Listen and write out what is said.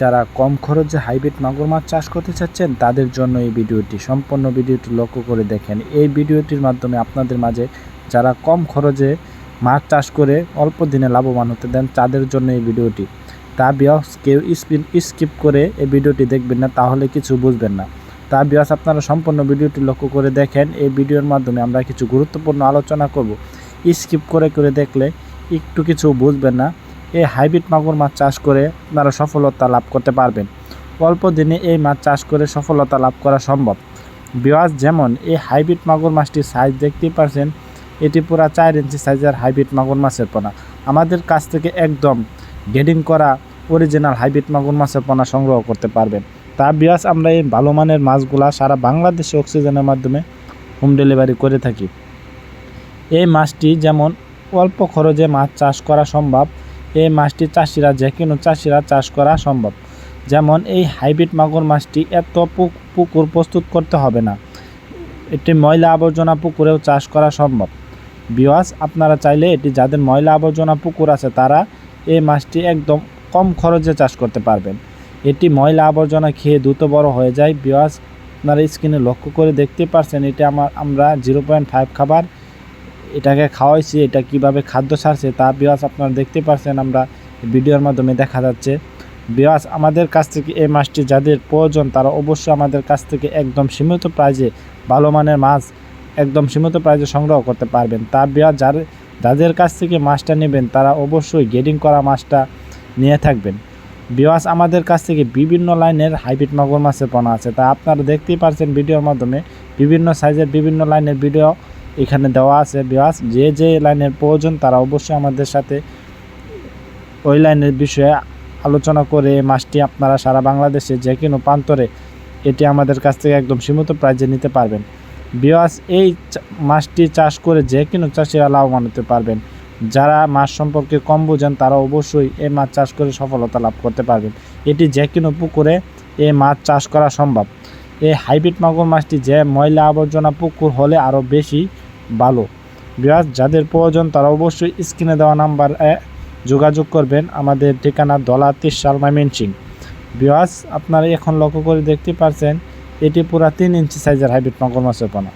যারা কম খরচে হাইব্রিড মাগুর মাছ চাষ করতে চাচ্ছেন, তাদের জন্য এই ভিডিওটি, সম্পূর্ণ ভিডিওটি লক্ষ্য করে দেখেন। এই ভিডিওটির মাধ্যমে আপনাদের মাঝে যারা কম খরচে মাছ চাষ করে অল্প দিনে লাভবান হতে দেন, তাদের জন্য এই ভিডিওটি। তা বিয়স কেউ স্কিপ করে এই ভিডিওটি দেখবেন না, তাহলে কিছু বুঝবেন না। তা বিয়স আপনারা সম্পূর্ণ ভিডিওটি লক্ষ্য করে দেখেন। এই ভিডিওর মাধ্যমে আমরা কিছু গুরুত্বপূর্ণ আলোচনা করব। স্কিপ করে করে দেখলে একটু কিছু বুঝবেন না। এই হাইব্রিড মাগুর মাছ চাষ করে আপনারা সফলতা লাভ করতে পারবেন। অল্প দিনে এই মাছ চাষ করে সফলতা লাভ করা সম্ভব। বিওয়াজ যেমন এই হাইব্রিড মাগুর মাছটির সাইজ দেখতেই পারছেন, এটি পুরা চার ইঞ্চি সাইজের হাইব্রিড মাগুর মাছের পোনা। আমাদের কাছ থেকে একদম গেডিং করা অরিজিনাল হাইব্রিড মাগুর মাছের পোনা সংগ্রহ করতে পারবেন। তা বিয়াস, আমরা এই ভালো মানের মাছগুলা সারা বাংলাদেশে অক্সিজেনের মাধ্যমে হোম ডেলিভারি করে থাকি। এই মাছটি যেমন অল্প খরচে মাছ চাষ করা সম্ভব এই মাছটি চাষিরা যে কোনো চাষিরা চাষ করা সম্ভব। যেমন এই হাইব্রিড মাগুর মাছটি এত পুক- পুকুর প্রস্তুত করতে হবে না। এটি ময়লা আবর্জনা পুকুরেও চাষ করা সম্ভব। বিওয়াস আপনারা চাইলে এটি যাদের ময়লা আবর্জনা পুকুর আছে তারা এই মাছটি একদম কম খরচে চাষ করতে পারবেন। এটি ময়লা আবর্জনা খেয়ে দ্রুত বড় হয়ে যায়। বিওয়াস আপনারা স্ক্রিনে লক্ষ্য করে দেখতে পারছেন, এটা আমার আমরা জিরো পয়েন্ট ফাইভ খাবার এটাকে খাওয়াইছি, এটা কীভাবে খাদ্য ছাড়ছে তা বিওয়াস আপনারা দেখতে পারছেন, আমরা ভিডিওর মাধ্যমে দেখা যাচ্ছে। বিওয়াস আমাদের কাছ থেকে এই মাছটি যাদের প্রয়োজন, তারা অবশ্যই আমাদের কাছ থেকে একদম সীমিত প্রাইজে ভালো মানের মাছ একদম সীমিত প্রাইজে সংগ্রহ করতে পারবেন। তা বিওয়াস যার, যাদের কাছ থেকে মাছটা নেবেন, তারা অবশ্যই গেডিং করা মাছটা নিয়ে থাকবেন। বিওয়াস আমাদের কাছ থেকে বিভিন্ন লাইনের হাইব্রিড মাগুর মাছের পোনা আছে। তা আপনারা দেখতেই পারছেন, ভিডিওর মাধ্যমে বিভিন্ন সাইজের বিভিন্ন লাইনের ভিডিও এখানে দেওয়া আছে বিওয়াস যে যে লাইনের প্রয়োজন তারা অবশ্যই আমাদের সাথে ওই লাইনের বিষয়ে আলোচনা করে মাছটি আপনারা সারা বাংলাদেশে যে কোনো প্রান্তরে এটি আমাদের কাছ থেকে একদম সীমিত প্রাইজে নিতে পারবেন। বিওয়াস এই মাছটি চাষ করে যে কোনো চাষিরা লাভবান হতে পারবেন। যারা মাছ সম্পর্কে কম বোঝেন, তারা অবশ্যই এই মাছ চাষ করে সফলতা লাভ করতে পারবেন। এটি যে কোনো পুকুরে এই মাছ চাষ করা সম্ভব। এই হাইব্রিড মাগুর মাছটি যে ময়লা আবর্জনা পুকুর হলে আরও বেশি ভালো। বিরাজ, যাদের প্রয়োজন তারা অবশ্যই স্ক্রিনে দেওয়া নাম্বার যোগাযোগ করবেন। আমাদের ঠিকানা দলা তিরশাল সিং বিরাজ, আপনারা এখন লক্ষ্য করে দেখতে পারছেন, এটি পুরা তিন ইঞ্চি সাইজের হাইব্রিড মকর মাছের পোনা।